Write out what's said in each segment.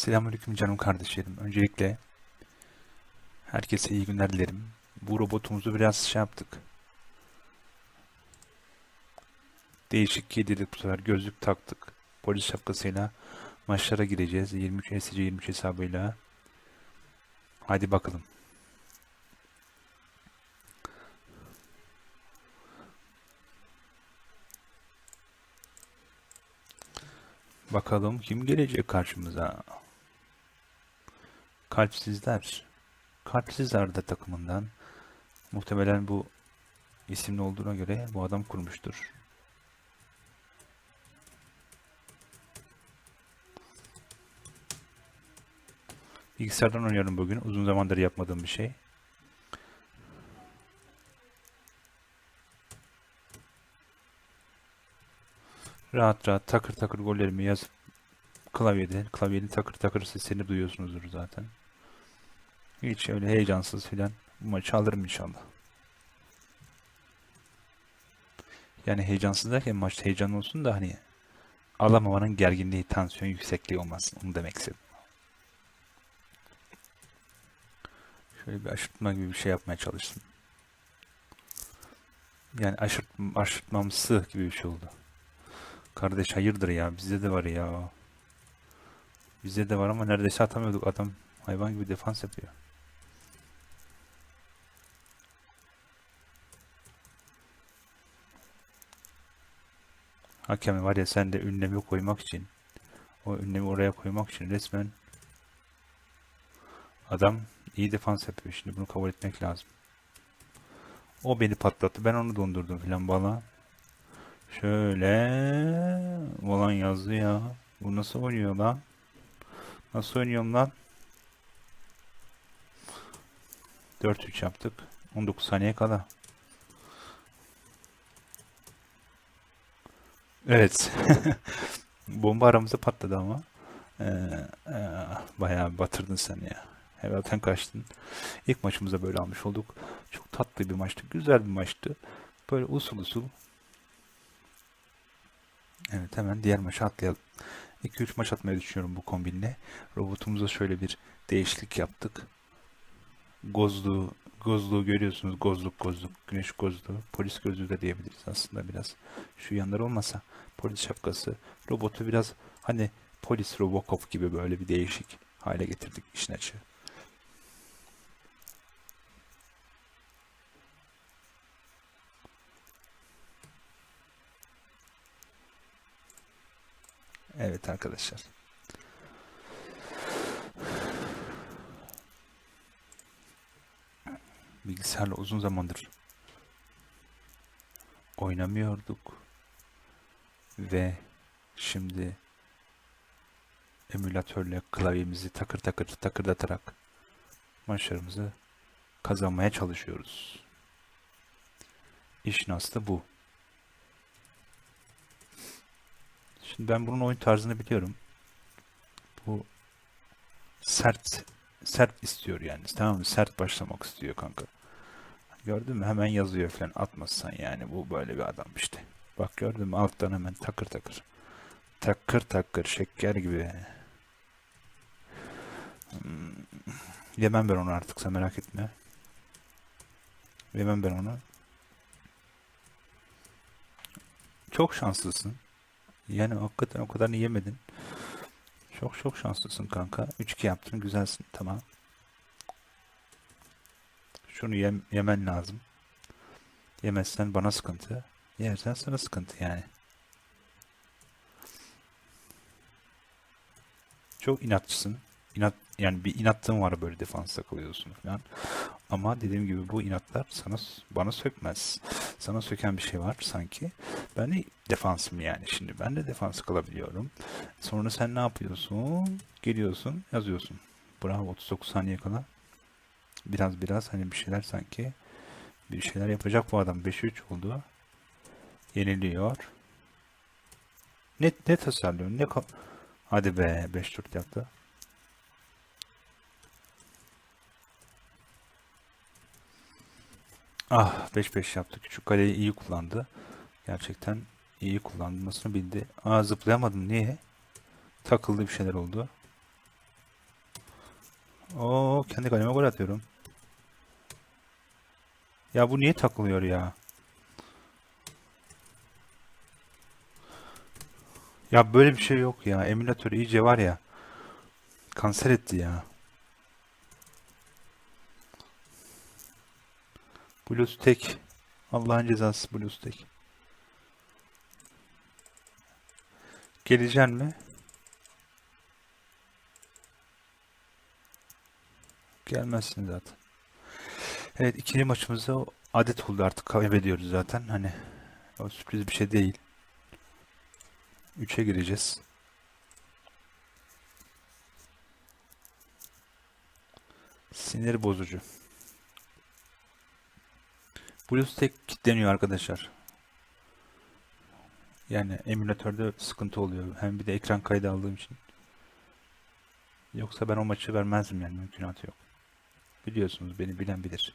Selamünaleyküm canım kardeşlerim. Öncelikle herkese iyi günler dilerim. Bu robotumuzu biraz şey yaptık. Değişik kedilik bu sefer gözlük taktık. Polis şapkasıyla maçlara gireceğiz. 23 SC 23 hesabıyla. Hadi bakalım. Bakalım kim gelecek karşımıza. Kalpsizler. Kalpsizler de takımından. Muhtemelen bu isimli olduğuna göre bu adam kurmuştur. Bilgisayardan oynuyorum bugün. Uzun zamandır yapmadığım bir şey. Rahat rahat takır takır gollerimi yazıp klavyede, klavyenin takır takır sesini duyuyorsunuzdur zaten. Hiç öyle heyecansız filan bu maçı alırım inşallah. Yani heyecansız derken maçta heyecan olsun da hani alamamanın gerginliği, tansiyon yüksekliği olmasın. Onu demek istedim. Şöyle bir aşırtma gibi bir şey yapmaya çalıştım. Yani aşırt, aşırtmamsı gibi bir şey oldu. Kardeş hayırdır ya bizde de var ya. Bizde de var ama neredeyse atamıyorduk. Adam hayvan gibi defans yapıyor. Hakem var ya sen de ünlemi koymak için o ünlemi oraya koymak için resmen adam iyi defans yapıyor. Şimdi bunu kabul etmek lazım. O beni patlattı. Ben onu dondurdum filan bana. Şöyle olan yazdı ya. Bu nasıl oynuyor lan? Nasıl oynuyorum lan? 4-3 yaptık. 19 saniye kala. Evet. Bomba aramızda patladı ama. Ee, e, bayağı batırdın sen ya. Hevalten kaçtın. İlk maçımıza böyle almış olduk. Çok tatlı bir maçtı. Güzel bir maçtı. Böyle usul usul. Evet hemen diğer maça atlayalım. 2-3 maç atmayı düşünüyorum bu kombinle. Robotumuza şöyle bir değişiklik yaptık. Gozluğu, gozluğu görüyorsunuz. Gozluk, gozluk, güneş gozluğu. Polis gözlüğü de diyebiliriz aslında biraz. Şu yanlar olmasa polis şapkası. Robotu biraz hani polis Robocop gibi böyle bir değişik hale getirdik işin açığı. Evet arkadaşlar. Bilgisayarla uzun zamandır oynamıyorduk ve şimdi emülatörle klavyemizi takır takır takırdatarak maçlarımızı kazanmaya çalışıyoruz. İşin aslı bu. Şimdi ben bunun oyun tarzını biliyorum. Bu sert sert istiyor yani. Tamam mı? Sert başlamak istiyor kanka. Gördün mü? Hemen yazıyor falan. Atmazsan yani. Bu böyle bir adam işte. Bak gördün mü? Alttan hemen takır takır. Takır takır. Şeker gibi. Hmm. Yemem ben onu artık. Sen merak etme. Yemem ben onu. Çok şanslısın. Yani hakikaten o kadar yemedin. Çok çok şanslısın kanka. 3-2 yaptın. Güzelsin. Tamam. Şunu yem, yemen lazım. Yemezsen bana sıkıntı. Yersen sana sıkıntı yani. Çok inatçısın. İnat, yani bir inattığın var böyle defansta kalıyorsun falan. Ama dediğim gibi bu inatlar sana bana sökmez. Sana söken bir şey var sanki. Ben de defansım yani şimdi. Ben de defans kalabiliyorum. Sonra sen ne yapıyorsun? Geliyorsun, yazıyorsun. Bravo 39 saniye kala. Biraz biraz hani bir şeyler sanki bir şeyler yapacak bu adam. 5-3 oldu. Yeniliyor. Ne, ne tasarlıyor? Ne Hadi be 5-4 yaptı. Ah 5-5 yaptı. Küçük kaleyi iyi kullandı. Gerçekten iyi kullanmasını bildi. Aa zıplayamadım. Niye? Takıldı bir şeyler oldu. Oo kendi kaleme gol atıyorum. Ya bu niye takılıyor ya? Ya böyle bir şey yok ya. Emülatör iyice var ya. Kanser etti ya. BlueStack. Allah'ın cezası BlueStack. Geleceksin mi? Gelmezsin zaten. Evet ikili maçımızda adet oldu artık kaybediyoruz zaten. Hani o sürpriz bir şey değil. 3'e gireceğiz. Sinir bozucu. BlueStack kilitleniyor arkadaşlar. Yani emülatörde sıkıntı oluyor. Hem bir de ekran kaydı aldığım için. Yoksa ben o maçı vermezdim yani mümkünatı yok. Biliyorsunuz beni bilen bilir.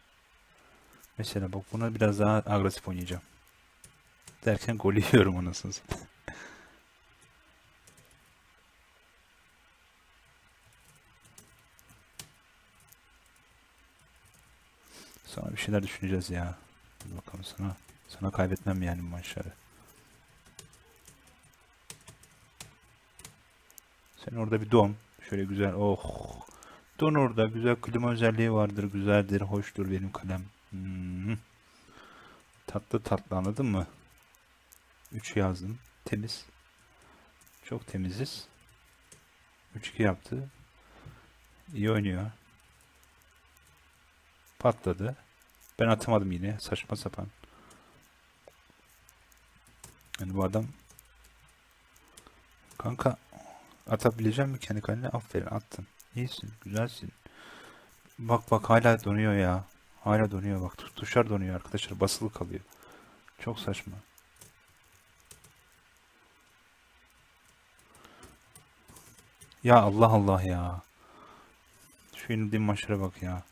Mesela bak buna biraz daha agresif oynayacağım. Derken gol yiyorum anasını. Sonra bir şeyler düşüneceğiz ya. Dur bakalım sana. Sana kaybetmem yani bu maçları. Sen orada bir don. Şöyle güzel. Oh. Don orada. Güzel klima özelliği vardır. Güzeldir. Hoştur benim kalem. Hmm. Tatlı tatlı anladın mı? 3 yazdım. Temiz. Çok temiziz. 3-2 yaptı. İyi oynuyor. Patladı. Ben atamadım yine. Saçma sapan. Yani bu adam Kanka atabileceğim mi kendi kalene? Aferin attın. İyisin. Güzelsin. Bak bak hala donuyor ya. Hala donuyor bak. Tu- Tuşlar donuyor arkadaşlar. Basılı kalıyor. Çok saçma. Ya Allah Allah ya. Şu yenildiğim maçlara bak ya.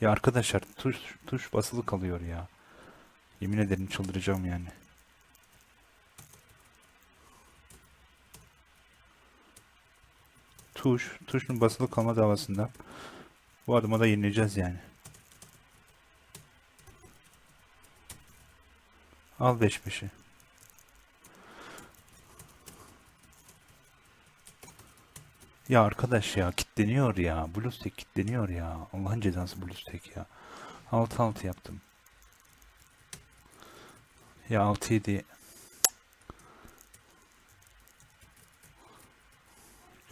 Ya arkadaşlar tuş tuş basılı kalıyor ya. Yemin ederim çıldıracağım yani. Tuş, tuşun basılı kalma davasında bu adıma da yenileceğiz yani. Al 5 5'i. Ya arkadaş ya kitleniyor ya. BlueStack kitleniyor ya. Allah'ın cezası BlueStack ya. 6 6 yaptım. Ya 6 7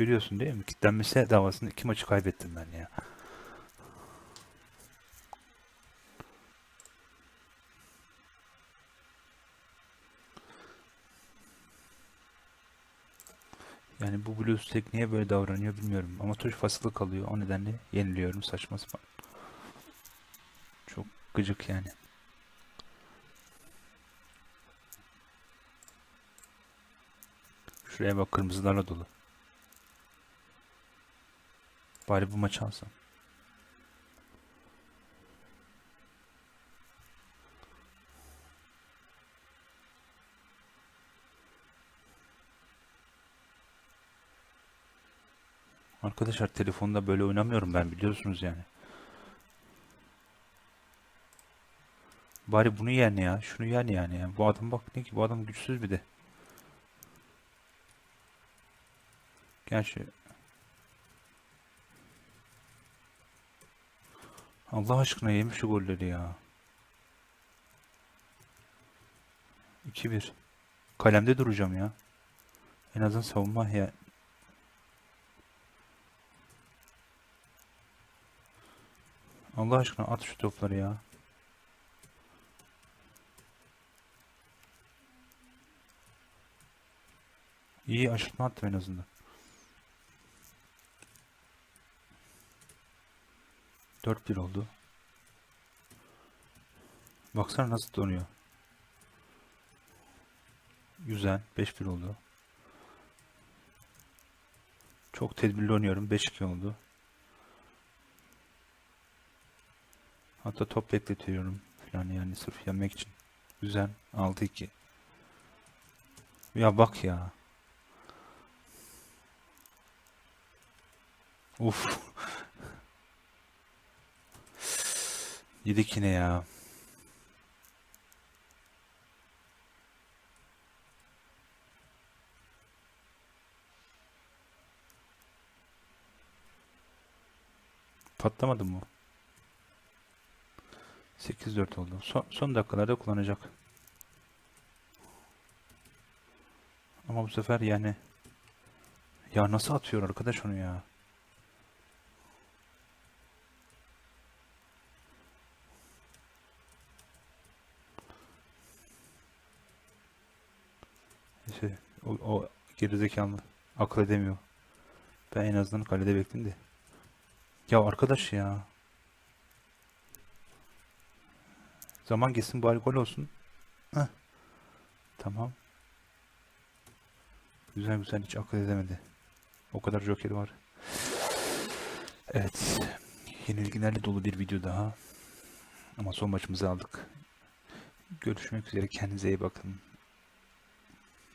Görüyorsun değil mi? Kitlenmesi davasında iki maçı kaybettim ben ya. Yani bu BlueStack niye böyle davranıyor bilmiyorum. Ama tuş basılı kalıyor. O nedenle yeniliyorum saçma sapan. Çok gıcık yani. Şuraya bak kırmızılarla dolu. Bari bu maçı alsam. Arkadaşlar telefonda böyle oynamıyorum ben biliyorsunuz yani. Bari bunu yen ya. Şunu yen yani. ya. Bu adam bak ne ki bu adam güçsüz bir de. Gerçi Allah aşkına yemiş şu golleri ya. 2-1. Kalemde duracağım ya. En azından savunma ya. Allah aşkına at şu topları ya. İyi aşırtma attım en azından. 4-1 oldu. Baksana nasıl donuyor. Güzel. 5-1 oldu. Çok tedbirli oynuyorum. 5-2 oldu. Hatta top bekletiyorum falan yani sırf yenmek için. Güzel. 6-2. Ya bak ya. Uf. Yedik yine ya. Patlamadı mı? 8-4 oldu. Son, son dakikalarda kullanacak. Ama bu sefer yani ya nasıl atıyor arkadaş onu ya? İşte o, o gerizekalı akıl edemiyor. Ben en azından kalede bekledim de. Ya arkadaş ya. Zaman geçsin bari gol olsun. Heh. Tamam. Güzel güzel hiç akıl edemedi. O kadar joker var. Evet. Yenilgilerle dolu bir video daha. Ama son maçımızı aldık. Görüşmek üzere. Kendinize iyi bakın.